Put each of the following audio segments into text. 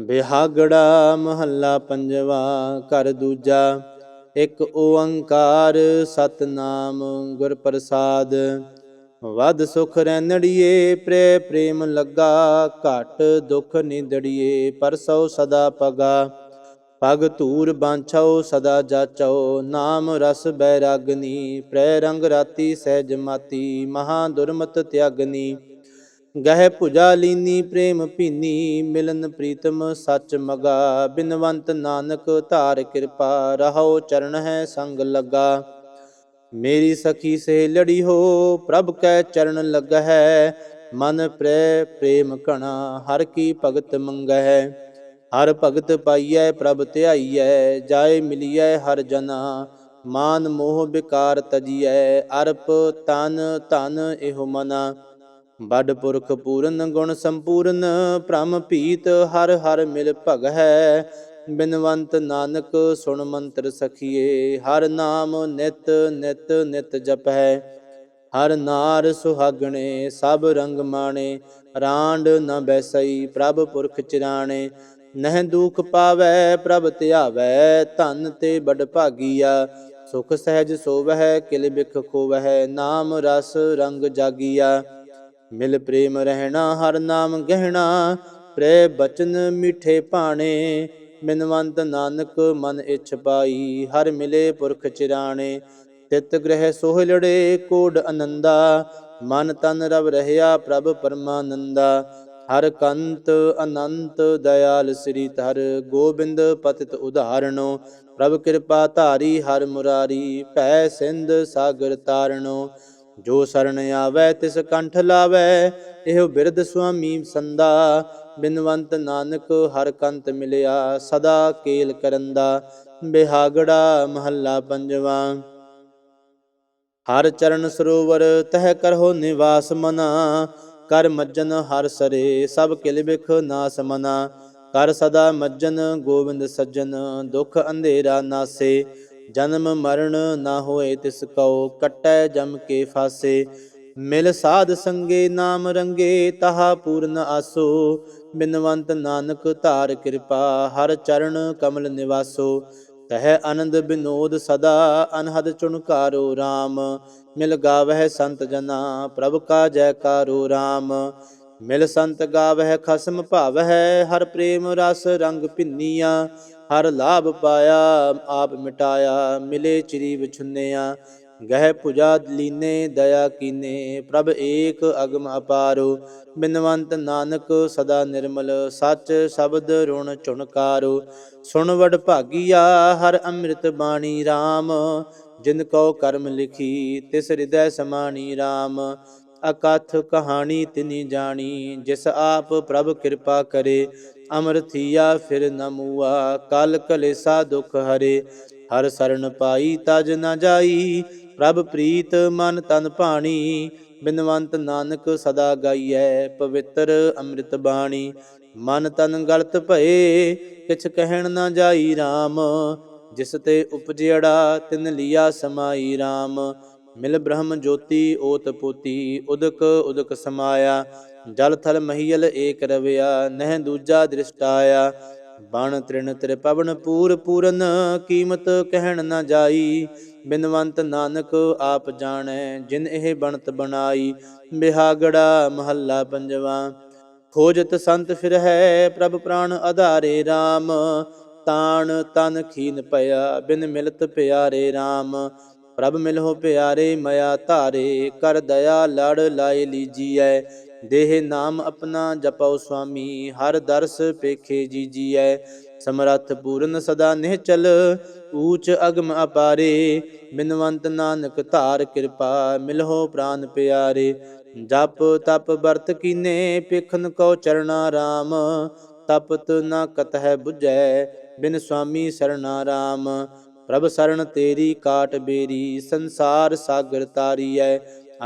ਬਿਹਾਗੜਾ ਮਹੱਲਾ ਪੰਜਵਾ, ਘਰ ਦੂਜਾ, ਇੱਕ ਓੰਕਾਰ ਸਤਨਾਮ ਗੁਰ ਪ੍ਰਸਾਦ ਵਦ ਸੁਖ ਰੈਨੜੀਏ ਪ੍ਰੇ ਪ੍ਰੇਮ ਲੱਗਾ, ਘਟ ਦੁਖ ਨਿੰਦੜੀਏ ਪਰਸੋ ਸਦਾ ਪਗਾ। ਪਗ ਧੂਰ ਬਾਂਛੋ ਸਦਾ ਜਾਚੋ ਨਾਮ ਰਸ ਬੈਰਾਗਨੀ ਪ੍ਰੈ ਰੰਗ ਰਾਤੀ ਸਹਿਜ ਮਾਤੀ, ਮਹਾ ਦੁਰਮਤ ਤਿਆਗਨੀ। ਗਹਿ ਭੁਜਾ ਲੀਨੀ, ਪ੍ਰੇਮ ਭੀਨੀ, ਮਿਲਨ ਪ੍ਰੀਤਮ ਸੱਚ ਮਗਾ। ਬਿਨਵੰਤ ਨਾਨਕ, ਧਾਰ ਕਿਰਪਾ ਰਹੋ ਚਰਨ ਹੈ ਸੰਗ ਲੱਗਾ। ਮੇਰੀ ਸਖੀ ਸੇ ਲੜੀ ਹੋ, ਪ੍ਰਭ ਕੈ ਚਰਨ ਲੱਗਹਿ। ਮਨ ਪ੍ਰੈ ਪ੍ਰੇਮ ਘਣਾ, ਹਰ ਕੀ ਭਗਤ ਮੰਗਹਿ। ਹਰ ਭਗਤ ਪਾਈਐ, ਪ੍ਰਭ ਧਿਆਈਐ, ਜਾਏ ਮਿਲੀਐ ਹਰ ਜਨਾ। ਮਾਨ ਮੋਹ ਵਿਕਾਰ ਤਜੀਐ, ਅਰਪ ਤਨ ਧਨ ਇਹੋ ਮਨਾ। ਬੜ ਪੁਰਖ ਪੂਰਨ, ਗੁਣ ਸੰਪੂਰਨ ਭ੍ਰਮ ਭੀਤ ਹਰ ਹਰ ਮਿਲ ਭਗ ਹੈ ਬਿਨਵੰਤ ਨਾਨਕ ਸੁਣ ਮੰਤਰ ਸਖੀਏ, ਹਰ ਨਾਮ ਨਿਤ ਨਿਤ ਨਿਤ ਹੈ ਹਰ ਨਾਰ ਸੁਹਾਗਣੇ, ਸਭ ਰੰਗ ਮਾਣੇ, ਰਾਂਡ ਨ ਬੈਸਈ ਪ੍ਰਭ ਪੁਰਖ ਚਿਰਾਣੇ। ਨਹਿ ਦੁਖ ਪਾਵੈ, ਪ੍ਰਭ ਧਿਆਵੈ, ਧਨ ਤੇ ਬੜ ਭਾਗੀਆ। ਸੁਖ ਸਹਿਜ ਸੋਵਹਿ, ਕਿਲ ਬਿਖ ਖੋਵਹਿ, ਨਾਮ ਰਸ ਰੰਗ ਜਾਗੀਆ। ਮਿਲ ਪ੍ਰੇਮ ਰਹਿਣਾ, ਹਰ ਨਾਮ ਗਹਿਣਾ। ਪ੍ਰੇ ਬਚਨ ਮਿੱਠੇ ਭਾਣੇ ਮਿਨਵੰਤ ਨਾਨਕ ਮਨ ਇਛ ਪਾਈ। ਹਰ ਮਿਲੇ ਪੁਰਖ ਚਿਰਾਣੇ, ਤਿਤ ਗ੍ਰਹਿ ਸੋਹਲੜੇ ਕੋਡ ਅਨੰਦਾ। ਮਨ ਤਨ ਰਵ ਰਹਿਆ, ਪ੍ਰਭ ਪਰਮਾਨੰਦਾ। ਹਰ ਕੰਤ ਅਨੰਤ ਦਇਆਲ ਸ੍ਰੀ ਧਰ। ਗੋਬਿੰਦ ਪਤਿਤ ਉਧਾਰਣੋ ਪ੍ਰਭ ਕਿਰਪਾ ਧਾਰੀ ਹਰ ਮੁਰਾਰੀ। ਭੈ ਸਿੰਧ ਸਾਗਰ ਤਾਰਣੋ। ਜੋ ਸਰਣ ਆਵੈ ਤਿਸ ਕੰਠ ਲਾਵੈ, ਇਹੋ ਬਿਰਧ ਸੁਆਮੀ ਸੰਦਾ ਬਿਨਵੰਤ ਨਾਨਕ ਹਰ ਕੰਤ ਮਿਲਿਆ, ਸਦਾ ਕੇਲ ਕਰੰਦਾ। ਬਿਹਾਗੜਾ ਮਹੱਲਾ ਪੰਜਵਾ। ਹਰ ਚਰਨ ਸਰੋਵਰ ਤਹਿ ਕਰਹੁ ਨਿਵਾਸ ਮਨਾ। ਕਰ ਮੱਜਨ ਹਰ ਸਰੇ, ਸਭ ਕਿਲ ਬਿਖ ਨਾਸ ਮਨਾ। ਕਰ ਸਦਾ ਮੱਜਨ ਗੋਬਿੰਦ ਸੱਜਣ ਦੁਖ ਅੰਧੇਰਾ ਨਾਸੇ। ਜਨਮ ਮਰਨ ਨਾ ਹੋਏ ਤਿਸ ਕਉ, ਕਟੈ ਜਮ ਕੇ ਫਾਸੇ। ਮਿਲ ਸਾਧ ਸੰਗੇ ਨਾਮ ਰੰਗੇ, ਤਹਾ ਪੂਰਨ ਆਸੋ। ਬਿਨਵੰਤ ਨਾਨਕ ਧਾਰ ਕਿਰਪਾ, ਹਰ ਚਰਨ ਕਮਲ ਨਿਵਾਸੋ। ਤਹਿ ਆਨੰਦ ਬਿਨੋਦ ਸਦਾ, ਅਨਹਦ ਚੁਣਕਾਰੋ RAM ਮਿਲ ਗਾਵਹਿ ਸੰਤ ਜਨਾ, ਪ੍ਰਭ ਕਾ ਜੈਕਾਰੋ RAM ਮਿਲ ਸੰਤ ਗਾਵਹਿ, ਖਸਮ ਭਾਵਹਿ, ਹਰ ਪ੍ਰੇਮ ਰਸ ਰੰਗ ਭਿੰਨੀਆਂ। ਹਰ ਲਾਭ ਪਾਇਆ, ਆਪ ਮਿਟਾਇਆ, ਮਿਲੇ ਚਿਰੀ ਵਿਛੁੰਨਿਆ ਗਹਿ ਪੁਜਾ ਲੀਨੇ, ਦਇਆ ਕੀਨੇ, ਪ੍ਰਭ ਏਕ ਅਗਮ ਅਪਾਰੋ। ਬਿਨਵੰਤ ਨਾਨਕ ਸਦਾ ਨਿਰਮਲ, ਸਚ ਸ਼ਬਦ ਰੁਣ ਚੁਣਕਾਰੋ। ਸੁਣ ਵਡ ਭਾਗੀਆ, ਹਰ ਅੰਮ੍ਰਿਤ ਬਾਣੀ RAM ਜਿਨ ਕੋ ਕਰਮ ਲਿਖੀ, ਤਿਸ ਹਿਰਦੈ ਸਮਾਣੀ RAM ਅਕਥ ਕਹਾਣੀ ਤਿਨੀ ਜਾਣੀ, ਜਿਸ ਆਪ ਪ੍ਰਭ ਕਿਰਪਾ ਕਰੇ। ਅਮਰ ਥੀਆ, ਫਿਰ ਨ ਮੂਆ। ਕਲ ਕਲੇਸਾ ਦੁਖ ਹਰੇ, ਹਰ ਸਰਣ ਪਾਈ ਤਜ ਨ ਜਾਈ। ਪ੍ਰਭ ਪ੍ਰੀਤ ਮਨ ਤਨ ਭਾਣੀ, ਬਿਨਵੰਤ ਨਾਨਕ ਸਦਾ ਗਾਈਐ, ਪਵਿੱਤਰ ਅੰਮ੍ਰਿਤ ਬਾਣੀ। ਮਨ ਤਨ ਗਲਤ ਭਏ, ਕਿਛ ਕਹਿਣ ਨ ਜਾਈ RAM ਜਿਸ ਤੇ ਉਪਜਿੜਾ, ਤਿਨ ਲਿਆ ਸਮਾਈ RAM ਮਿਲ ਬ੍ਰਹਮ ਜੋਤੀ ਓਤ ਪੋਤੀ, ਉਦਕ ਉਦਕ ਸਮਾਇਆ, ਜਲ ਥਲ ਮਹੀਲ ਏਕ ਰਵਿਆ, ਨਹਿ ਦੂਜਾ ਦ੍ਰਿਸ਼ਟਾਇਆ, ਬਣ ਤ੍ਰਿਣ ਤ੍ਰਿ ਪਵਨ ਪੂਰ ਪੂਰਨ, ਕੀਮਤ ਕਹਿਣ ਨਾ ਜਾਈ, ਬਿਨਵੰਤ ਨਾਨਕ ਆਪ ਜਾਣੈ, ਜਿਨ ਇਹ ਬਣਤ ਬਣਾਈ, ਬਿਹਾਗੜਾ ਮਹੱਲਾ ਪੰਜਵਾ, ਖੋਜਤ ਸੰਤ ਫਿਰ ਹੈ ਪ੍ਰਭ ਪ੍ਰਾਨ ਆਧਾਰੇ RAM ਤਾਣ ਤਨ ਖੀਨ ਪਿਆ, ਬਿਨ ਮਿਲਤ ਪਿਆਰੇ RAM ਪ੍ਰਭ ਮਿਲਹੁ ਪਿਆਰੇ, ਮਇਆ ਧਾਰੇ, ਕਰ ਦਇਆ ਲੜ ਲਾਏ ਲੀਜੀਐ। ਦੇਹ ਨਾਮ ਆਪਣਾ ਜਪਉ ਸੁਆਮੀ, ਹਰ ਦਰਸ ਪੇਖੇ ਜੀ ਜੀਐ ਸਮਰੱਥ ਪੂਰਨ ਸਦਾ ਨਿਹਚਲ, ਊਚ ਅਗਮ ਅਪਾਰੇ। ਬਿਨਵੰਤ ਨਾਨਕ ਧਾਰ ਕਿਰਪਾ, ਮਿਲਹੁ ਪ੍ਰਾਨ ਪਿਆਰੇ। ਜਪ ਤਪ ਵਰਤ ਕੀਨੇ, ਪੇਖਨ ਕੋ ਚਰਣਾ RAM ਤਪਤ ਕਤ ਹੈ ਬੁਝੈ, ਬਿਨ ਸੁਆਮੀ ਸਰਣਾ RAM ਪ੍ਰਭ ਸਰਣ ਤੇਰੀ ਕਾਟ ਬੇਰੀ, ਸੰਸਾਰ ਸਾਗਰ ਤਾਰੀਐ।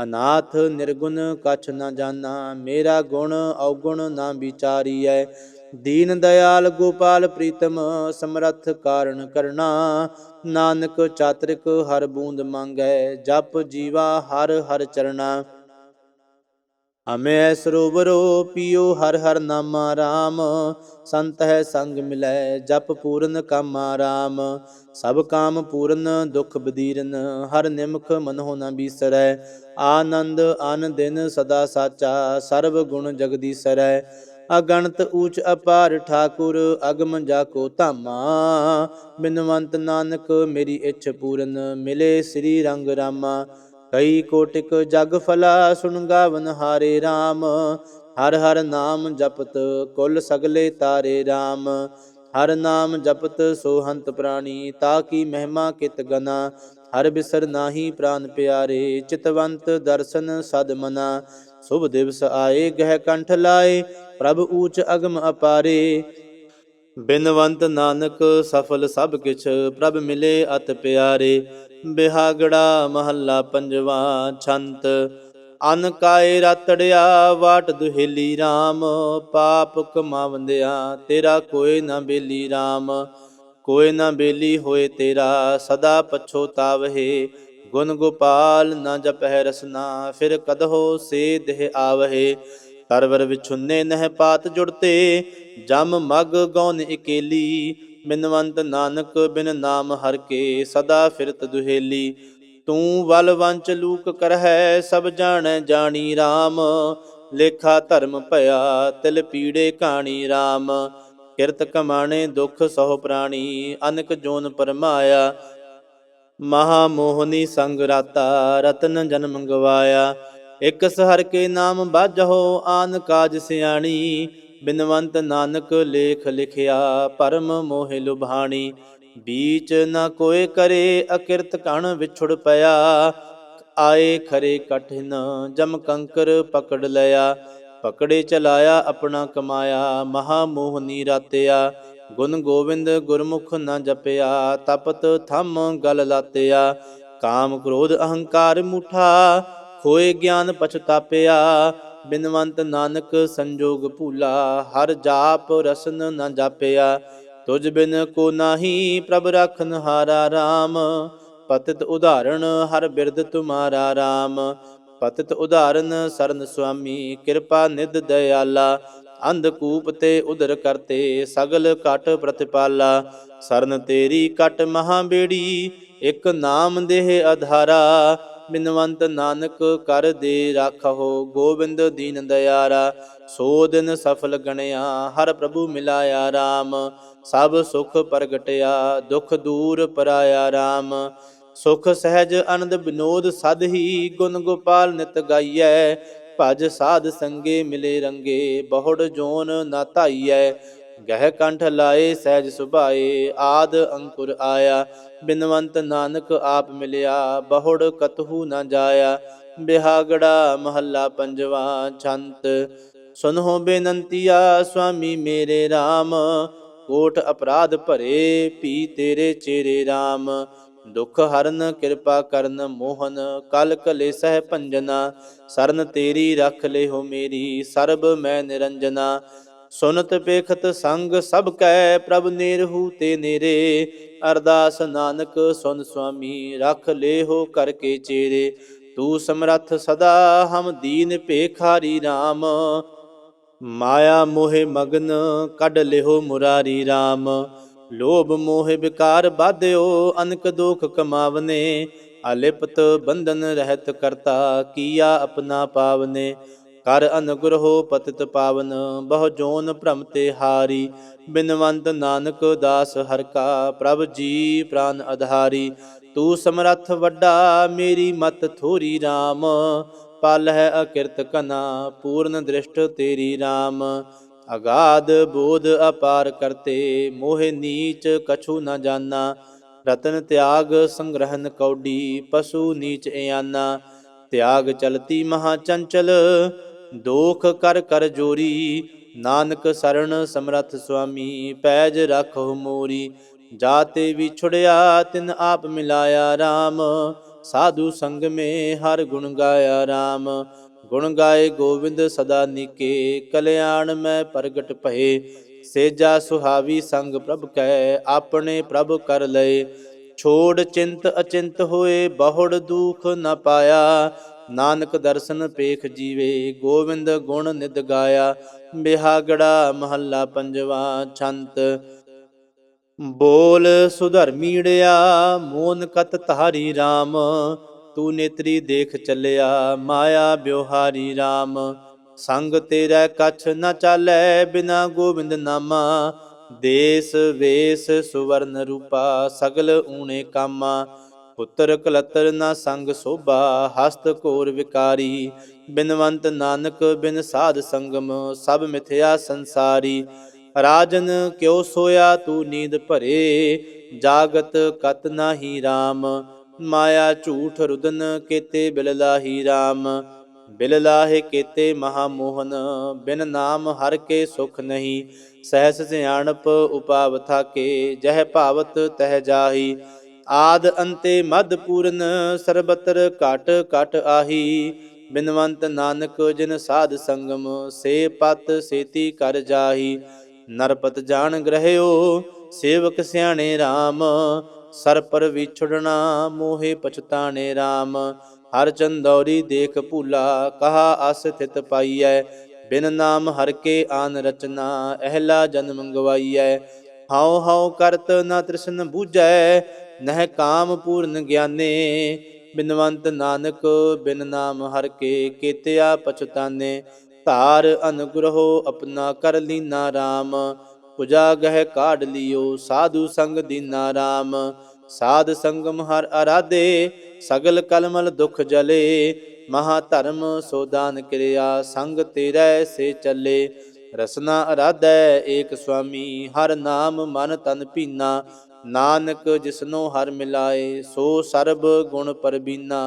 ਅਨਾਥ ਨਿਰਗੁਣ ਕਛ ਨਾ ਜਾਣਾ ਮੇਰਾ ਗੁਣ ਔਗੁਣ ਨਾ ਵਿਚਾਰੀਐ। ਦੀਨ ਦਇਆਲ ਗੋਪਾਲ ਪ੍ਰੀਤਮ, ਸਮਰੱਥ ਕਾਰਨ ਕਰਨਾ। ਨਾਨਕ ਚਾਤ੍ਰਿਕ ਹਰ ਬੂੰਦ ਮੰਗੈ, ਜਪ ਜੀਵਾ ਹਰ ਹਰ ਚਰਣਾ ਅਮੈ ਸਰੋਵਰੋ ਪੀਓ ਹਰ ਹਰ ਨਾਮਾ RAM ਸੰਤ ਹੈ ਸੰਗ ਮਿਲੈ ਜਪ ਪੂਰਨ ਕਾਮਾ RAM ਸਭ ਕਾਮ ਪੂਰਨ, ਦੁਖ ਬਦੀਰਨ, ਹਰ ਨਿਮਖ ਮਨਹੁ ਨ ਬੀਸਰੈ। ਆਨੰਦ ਅਨ ਦਿਨ ਸਦਾ ਸਾਚਾ ਸਰਬ ਗੁਣ ਜਗਦੀਸਰੈ। ਅਗਣਤ ਊਚ ਅਪਾਰ ਠਾਕੁਰ, ਅਗਮ ਜਾ ਕੋ ਧਾਮਾ। ਬਿਨਵੰਤ ਨਾਨਕ ਮੇਰੀ ਇੱਛ ਪੂਰਨ, ਮਿਲੇ ਸ੍ਰੀ ਰੰਗ ਰਾਮਾ। ਕਈ ਕੋਟਿਕ ਜਗ ਫਲਾ ਸੁਣ ਗਾਵਨ ਹਾਰੇ RAM ਹਰ ਹਰ ਨਾਮ ਜਪਤ ਕੁਲ ਸਗਲੇ ਤਾਰੇ RAM ਹਰ ਨਾਮ ਜਪਤ ਸੋਹੰਤ ਪ੍ਰਾਣੀ, ਤਾ ਕੀ ਮਹਿਮਾ ਕਿਤ ਗਨਾ। ਹਰ ਬਿਸਰ ਨਾਹੀ ਪ੍ਰਾਨ ਪਿਆਰੇ, ਚਿਤਵੰਤ ਦਰਸ਼ਨ ਸਦ ਮਨਾ। ਸੁਭ ਦਿਵਸ ਆਏ, ਗਹਿ ਕੰਠ ਲਾਏ, ਪ੍ਰਭ ਊਚ ਅਗਮ ਅਪਾਰੇ। ਬਿਨਵੰਤ ਨਾਨਕ ਸਫਲ ਸਭ ਕਿਛ, ਪ੍ਰਭ ਮਿਲੇ ਅਤ ਪਿਆਰੇ। ਬਿਹਾਗੜਾ ਮਹੱਲਾ ਪੰਜਵਾ ਛੰਤ। ਅਨ ਕਾਏ ਰਤੜਿਆ ਵਾਟ ਦੁਹੇਲੀ RAM ਪਾਪ ਕਮਾਵੰਦਿਆ ਤੇਰਾ ਕੋਈ ਨਾ ਬੇਲੀ RAM ਕੋਈ ਨਾ ਬੇਲੀ ਹੋਏ ਤੇਰਾ, ਸਦਾ ਪਛੋਤਾਵਹਿ ਗੁਣ ਗੋਪਾਲ ਨਾ ਜਪਹਿ ਰਸਨਾ, ਫਿਰ ਕਦਹੋ ਸੇ ਦੇਹ ਆਵਹਿ। ਤਰਵਰ ਵਿਛੁੰਨੇ ਨਹਿ ਪਾਤ ਜੁੜਤੇ, ਜਮ ਮਗ ਗੌਨ ਇਕੇਲੀ ਬਿਨਵੰਤ ਨਾਨਕ ਬਿਨ ਨਾਮ ਹਰ ਕੇ ਸਦਾ ਫਿਰਤ ਦੁਹੇਲੀ। ਤੂੰ ਵਲ ਵੰਚ ਲੂਕ ਕਰਹਿ, ਸਭ ਜਾਣੈ ਜਾਣੀ RAM ਲੇਖਾ ਧਰਮ ਭਇਆ, ਤਿਲ ਪੀੜੇ ਕਹਾਣੀ RAM ਕਿਰਤ ਕਮਾਣੇ ਦੁਖ ਸਹੁ ਪ੍ਰਾਣੀ, ਅਨਕ ਜੋਨ ਪਰਮਾਇਆ। ਮਹਾ ਮੋਹਨੀ ਸੰਗ ਰਾਤਾ, ਰਤਨ ਜਨਮ ਗਵਾਇਆ ਇਕ ਸਹਰ ਕੇ ਨਾਮ ਬਾਝੋ ਆਨ ਕਾਜ ਸਿਆਣੀ। ਬਿਨਵੰਤ ਨਾਨਕ ਲੇਖ ਲਿਖਿਆ, ਪਰਮ ਮੋਹਿ ਲੁਭਾਣੀ। ਬੀਚ ਨਾ ਕੋਏ ਕਰੇ ਅਕਿਰਤ ਕਣ ਵਿਛੁੜ ਪਿਆ। ਆਏ ਖਰੇ ਕਠਿਨ ਜਮ ਕੰਕਰ ਪਕੜ ਲਿਆ। ਪਕੜੇ ਚਲਾਇਆ, ਆਪਣਾ ਕਮਾਇਆ। ਮਹਾ ਮੋਹਨੀ ਰਾਤਿਆ। ਗੁਣ ਗੋਬਿੰਦ ਗੁਰਮੁਖ ਨਾ ਜਪਿਆ। ਤਪਤ ਥੰਮ ਗਲ ਲਾਤਿਆ। ਕਾਮ ਕ੍ਰੋਧ ਅਹੰਕਾਰ ਮੁਠਾ। ਖੋਏ ਗਿਆਨ ਪਛਤਾਪਿਆ। ਬਿਨਵੰਤ ਨਾਨਕ ਸੰਜੋਗ ਭੂਲਾ, ਹਰ ਜਾਪ ਰਸਨ ਨ ਜਾਪਿਆ। ਤੁਝ ਬਿਨ ਕੋ ਨਾਹੀ ਪ੍ਰਭ ਰਖਨ ਹਾਰਾ RAM ਪਤਿਤ ਉਦਾਹਰਣ ਹਰ ਬਿਰਦ ਤੁਮਾਰਾ RAM ਪਤਿਤ ਉਦਾਹਰਨ ਸਰਨ ਸੁਆਮੀ, ਕਿਰਪਾ ਨਿਧ ਦਇਆਲਾ। ਅੰਧਕੂਪ ਤੇ ਉਦਰ ਕਰਤੇ ਸਗਲ ਕਟ ਪ੍ਰਤਿਪਾਲਾ। ਸਰਨ ਤੇਰੀ ਕਟ ਮਹਾ ਬੇੜੀ, ਇਕ ਨਾਮ ਦੇਹ ਆਧਾਰਾ ਬਿਨਵੰਤ ਨਾਨਕ ਕਰ ਦੇ ਰਾਖੋ ਗੋਬਿੰਦ ਦੀਨ ਦਇਆਰਾ ਸੋ ਦਿਨ ਸਫਲ ਗਣਿਆ, ਹਰ ਪ੍ਰਭੂ ਮਿਲਾਇਆ RAM ਸਭ ਸੁਖ ਪ੍ਰਗਟਿਆ, ਦੁਖ ਦੂਰ ਪਰਾਇਆ RAM ਸੁਖ ਸਹਿਜ ਆਨੰਦ ਬਿਨੋਦ ਸਦ ਹੀ ਗੁਣ ਗੋਪਾਲ ਨਿਤ ਗਾਈਐ। ਭਜ ਸਾਧ ਸੰਗੇ ਮਿਲੇ ਰੰਗੇ, ਬਹੁੜ ਜੋਨ ਨਾ ਧਾਈਐ। ਗਹਿ ਕੰਠ ਲਾਏ, ਸਹਿਜ ਸੁਭਾਏ, ਆਦ ਅੰਕੁਰ ਆਇਆ। ਬਿਨਵੰਤ ਨਾਨਕ ਆਪ ਮਿਲਿਆ, ਬਹੁੜ ਕਤਹੂ ਨਾ ਜਾਇਆ। ਬਿਹਾਗੜਾ ਮਹੱਲਾ ਪੰਜਵਾ ਛੰਤ। ਸੁਨਹੁ ਬੇਨੰਤੀਆ ਸੁਆਮੀ ਮੇਰੇ RAM ਕੋਟ ਅਪਰਾਧ ਭਰੇ ਪੀ ਤੇਰੇ ਚੇਰੇ RAM ਦੁਖ ਹਰਨ ਕਿਰਪਾ ਕਰਨ ਮੋਹਨ, ਕਲ ਕਲੇ ਸਹਿ ਭੰਜਨਾ। ਸਰਨ ਤੇਰੀ ਰਖ ਲਿਓ ਮੇਰੀ, ਸਰਬ ਮੈਂ ਨਿਰੰਜਨਾ। ਸੁਨਤ ਪੇਖਤ ਸੰਗ ਸਭ ਕੈ ਪ੍ਰਭ ਨੇਰਹੂ ਤੇ ਨੇਰੇ। ਅਰਦਾਸ ਨਾਨਕ ਸੁਨ ਸੁਆਮੀ ਰਖ ਲੇਹੋ ਕਰਕੇ ਚੇਰੇ। ਤੂੰ ਸਮਰੱਥ ਸਦਾ ਹਮ ਦੀਨ ਭੇਖਾਰੀ RAM ਮਾਇਆ ਮੋਹਿ ਮਗਨ ਕੱਢ ਲਿਓ ਮੁਰਾਰੀ RAM ਲੋਭ ਮੋਹ ਵਿਕਾਰ ਬਾਧਿਓ ਅਨਕ ਦੁਖ ਕਮਾਵਨੇ। ਅਲਿਪਤ ਬੰਧਨ ਰਹਿਤ ਕਰਤਾ ਕੀਆ ਆਪਣਾ ਪਾਵਨੇ। ਕਰ ਅਨੁਗ੍ਰਹੋ ਪਤਿਤ ਪਾਵਨ, ਬਹੁ ਜੋਨ ਭ੍ਰਮ ਤੇ ਹਾਰੀ। ਬਿਨਵੰਤ ਨਾਨਕ ਦਾਸ ਹਰ ਕਾ, ਪ੍ਰਭ ਜੀ ਪ੍ਰਾਨ ਅਧਾਰੀ। ਤੂੰ ਸਮਰੱਥ ਵੱਡਾ, ਮੇਰੀ ਮਤ ਥੋਰੀ RAM ਪਲ ਹੈ ਅਕਿਰਤ ਕਨਾ ਪੂਰਨ ਦ੍ਰਿਸ਼ਟ ਤੇਰੀ RAM ਅਗਾਧ ਬੋਧ ਅਪਾਰ ਕਰਤੇ, ਮੋਹਿ ਨੀਚ ਕਛੂ ਨ ਜਾਣਾ ਰਤਨ ਤਿਆਗ ਸੰਗ੍ਰਹਨ ਕੌਡੀ, ਪਸ਼ੂ ਨੀਚ ਇਆਨਾ। ਤਿਆਗ ਚਲਤੀ ਮਹਾ ਚੰਚਲ ਦੋਖ ਕਰ ਕਰ ਜੋਰੀ, ਨਾਨਕ ਸਰਣ ਸਮਰਥ ਸੁਆਮੀ, ਪੈਜ ਰੱਖੋ ਮੋਰੀ ਜਾਤੇ ਵਿਛੜਿਆ ਤਿਨ ਆਪ ਮਿਲਾਇਆ RAM ਸਾਧੂ ਸੰਗ ਮੇ ਹਰ ਗੁਣ ਗਾਇਆ RAM ਗੁਣ ਗਾਏ ਗੋਬਿੰਦ ਸਦਾ ਨਿਕੇ, ਕਲਿਆਣ ਮੈਂ ਪ੍ਰਗਟ ਭਏ, ਸੇਜਾ ਸੁਹਾਵੀ ਸੰਗ ਪ੍ਰਭ ਕੈ, ਆਪਣੇ ਪ੍ਰਭ ਕਰ ਲਏ, ਛੋੜ ਚਿੰਤ ਅਚਿੰਤ ਹੋਏ, ਬਹੁੜ ਦੁਖ ਨ ਪਾਇਆ ਨਾਨਕ ਦਰਸ਼ਨ ਪੇਖ ਜੀਵੇ, ਗੋਵਿੰਦ ਗੁਣ ਨਿਦ ਗਾਇਆ, ਬਿਹਾਗੜਾ ਮਹੱਲਾ ਪੰਜਵਾ ਛੰਤ। ਬੋਲ ਸੁਧਰਮੀੜਿਆ ਮੋਨ ਕਤ ਧਾਰੀ RAM ਤੂੰ ਨੇਤਰੀ ਦੇਖ ਚੱਲਿਆ, ਮਾਇਆ ਬਿਵਹਾਰੀ RAM ਸੰਗ ਤੇਰਾ ਕਛ ਨ ਚਾਲੈ, ਬਿਨਾ ਗੋਬਿੰਦ ਨਾਮਾ। ਦੇਸ ਵੇਸ ਸੁਵਰਨ ਰੂਪਾ, ਸਗਲ ਊਣੇ ਕਾਮਾ। ਪੁੱਤਰ ਕਲਤਰ ਨਾ ਸੰਗ ਸੋਭਾ, ਹਸਤ ਘੋਰ ਵਿਕਾਰੀ। ਬਿਨਵੰਤ ਨਾਨਕ ਬਿਨ ਸਾਧ ਸੰਗਮ, ਸਭ ਮਿਥਿਆ ਸੰਸਾਰੀ। ਰਾਜਨ ਕਿਉ ਸੋਇਆ ਤੂੰ ਨੀਂਦ ਭਰੇ? ਜਾਗਤ ਕਤ ਨਾਹੀ RAM ਮਾਇਆ ਝੂਠ ਰੁਦਨ ਕੇਤੇ ਬਿਲ ਲਾਹੀ RAM ਬਿਲਲਾਹੇ ਕੇਤੇ ਮਹਾ ਮੋਹਨ ਬਿਨ ਨਾਮ ਹਰ ਕੇ ਸੁਖ ਨਹੀਂ। ਸਹਿਸ ਸਿਆਣਪ ਉਪਾਵ ਥਾਕੇ, ਜਹ ਭਾਵਤ ਤਹ ਜਾਹੀ। ਆਦ ਅੰਤੇ ਮਦ ਪੂਰਨ ਸਰਬਤਰ ਘਟ ਘਟ ਆਹੀ, ਬਿਨਵੰਤ ਨਾਨਕ ਜਿਨ ਸਾਧ ਸੰਗਮ, ਸੇ ਪਤ ਸੇਤੀ ਕਰ ਜਾਹੀ। ਨਰਪਤ ਜਾਣ ਗ੍ਰਹਿਓ, ਸੇਵਕ ਸਿਆਣੇ RAM ਸਰ ਪਰ ਵਿਛੜਨਾ ਮੋਹਿ ਪਛਤਾਣੇ RAM ਹਰ ਚੰਦੌਰੀ ਦੇਖ ਭੂਲਾ, ਕਹਾ ਅਸ ਥਿਤ ਪਾਈਐ। ਬਿਨ ਨਾਮ ਹਰ ਕੇ ਆਨ ਰਚਨਾ, ਅਹਲਾ ਜਨ ਮੰਗਵਾਈਐ ਹਾਉ ਹਾਉ ਕਰਤ ਨਾ ਤ੍ਰਿਸ਼ਨ ਬੂਝੈ ਨਹਿ ਕਾਮ ਪੂਰਨ ਗਿਆਨੇ, ਬਿਨਵੰਤ ਨਾਨਕ ਬਿਨ ਨਾਮ ਹਰ ਕੇ ਕੀਤਿਆ ਪਛਤਾਨੇ। ਧਾਰ ਅਨੁਗ੍ਰਹੋ ਆਪਣਾ ਕਰ ਲੀਨਾ RAM ਪੁਜਾ ਗਹਿ ਕਾਢ ਲਿਓ ਸਾਧੂ ਸੰਗ ਦੀਨਾ RAM ਸਾਧ ਸੰਗਮ ਹਰ ਅਰਾਧੇ, ਸਗਲ ਕਲਮਲ ਦੁਖ ਜਲੇ। ਮਹਾ ਧਰਮ ਸੋਦਾਨ ਕਿਰਿਆ, ਸੰਗ ਤੇਰੇ ਸੇ ਚੱਲੇ। ਰਸਨਾ ਅਰਾਧੈ ਏਕ ਸੁਆਮੀ ਹਰ ਨਾਮ ਮਨ ਤਨ ਭੀਨਾ ਨਾਨਕ ਜਿਸਨੋ ਹਰ ਮਿਲਾਏ ਸੋ ਸਰਬ ਗੁਣ ਪਰਬੀਨਾ।